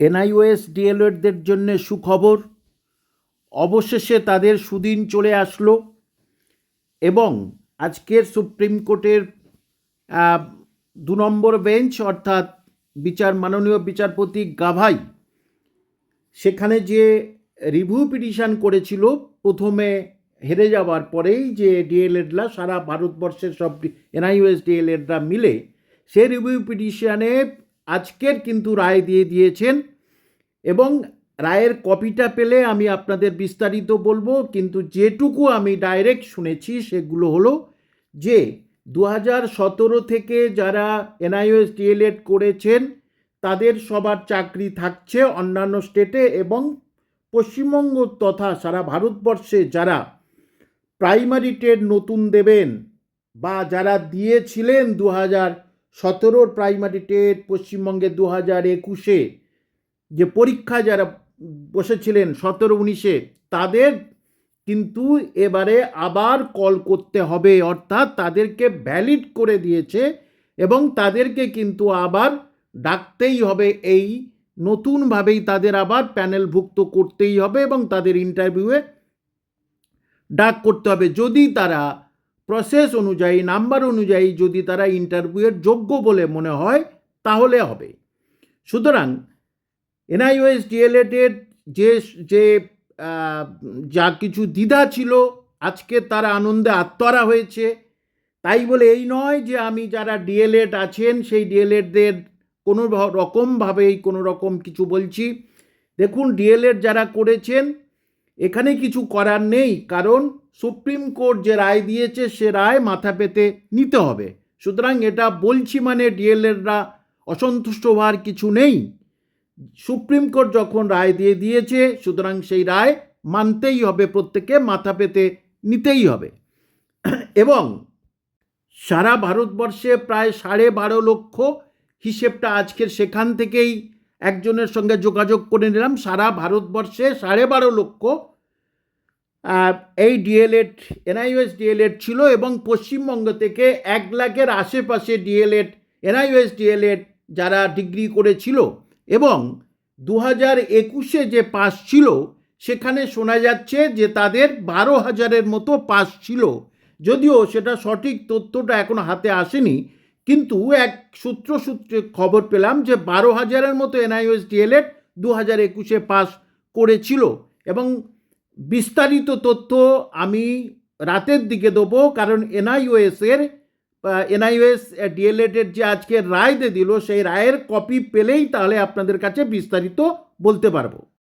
NIOS ডিএলএডদের জন্য সুখবর। অবশেষে তাদের সুদিন চলে আসলো এবং আজকের সুপ্রিম কোর্টের দু নম্বর বেঞ্চ অর্থাৎ বিচার, মাননীয় বিচারপতি গাভাই সেখানে যে রিভিউ পিটিশন করেছিল, প্রথমে হেরে যাওয়ার পরেই যে ডিএলএডরা, সারা ভারতবর্ষের সব এনআইওএস ডিএলএডরা মিলে সে রিভিউ পিটিশনে আজকের কিন্তু রায় দিয়ে দিয়েছেন এবং রায়ের কপিটা পেলে আমি আপনাদের বিস্তারিত বলব, কিন্তু যেটুকু আমি ডাইরেক্ট শুনেছি সেগুলো হলো যে দু সতেরো থেকে যারা এনআইওএস ডিএলএড করেছেন, তাদের সবার চাকরি থাকছে অন্যান্য স্টেটে এবং পশ্চিমবঙ্গ তথা সারা ভারতবর্ষে যারা প্রাইমারি টেট নতুন দেবেন বা যারা দিয়েছিলেন দু হাজার সতেরোর প্রাইমারি টেট পশ্চিমবঙ্গে দু হাজার একুশে যে পরীক্ষা যারা বসেছিলেন সতেরো উনিশে, তাদের কিন্তু এবারে আবার কল করতে হবে। অর্থাৎ তাদেরকে ভ্যালিড করে দিয়েছে এবং তাদেরকে কিন্তু আবার ডাকতেই হবে। এই নতুনভাবেই তাদের আবার প্যানেলভুক্ত করতেই হবে এবং তাদের ইন্টারভিউয়ে ডাক করতে হবে। যদি তারা প্রসেস অনুযায়ী নাম্বার অনুযায়ী যদি তারা ইন্টারভিউয়ের যোগ্য বলে মনে হয়, তাহলে হবে। সুতরাং এনআইওএস ডিএলএডের যে যে যা কিছু দ্বিধা ছিল, আজকে তারা আনন্দে আত্মহারা হয়েছে। তাই বলে এই নয় যে আমি যারা ডিএলএড আছেন, সেই ডিএলএডদের কোনো রকমভাবেই কোনো রকম কিছু বলছি। দেখুন ডিএলএড যারা করেছেন এখানে কিছু করার নেই, কারণ সুপ্রিম কোর্ট যে রায় দিয়েছে, সে রায় মাথা পেতে নিতে হবে। সুতরাং এটা বলছি মানে ডিএলএডরা অসন্তুষ্ট হওয়ার কিছু নেই। সুপ্রিম কোর্ট যখন রায় দিয়ে দিয়েছে, সুতরাং সেই রায় মানতেই হবে প্রত্যেকে মাথা পেতে নিতেই হবে। এবং সারা ভারতবর্ষে প্রায় সাড়ে বারো লক্ষ হিসেবটা আজকের সেখান থেকেই একজনের সঙ্গে যোগাযোগ করে নিলাম, সারা ভারতবর্ষে সাড়ে বারো লক্ষ এই ডিএলএড, এনআইওএস ডিএলএড ছিল এবং পশ্চিমবঙ্গ থেকে এক লাখের আশেপাশে ডিএলএড, এনআইওএস ডিএলএড যারা ডিগ্রি করেছিল এবং দু হাজার একুশে যে পাস ছিল, সেখানে শোনা যাচ্ছে যে তাদের বারো হাজারের মতো পাস ছিল। যদিও সেটা সঠিক তথ্যটা এখনও হাতে আসেনি কিন্তু এক সূত্র সূত্রে খবর পেলাম যে বারো হাজারের মতো এনআইওএস ডিএলএড দু হাজার একুশে পাস করেছিল। এবং বিস্তারিত তথ্য আমি রাতের দিকে দেবো, কারণ এনআইওএস এর এনআইওএস ডিএলএডের যে আজকে রায় দিয়ে দিল, সেই রায়ের কপি পেলেই তাহলে আপনাদের কাছে বিস্তারিত বলতে পারব।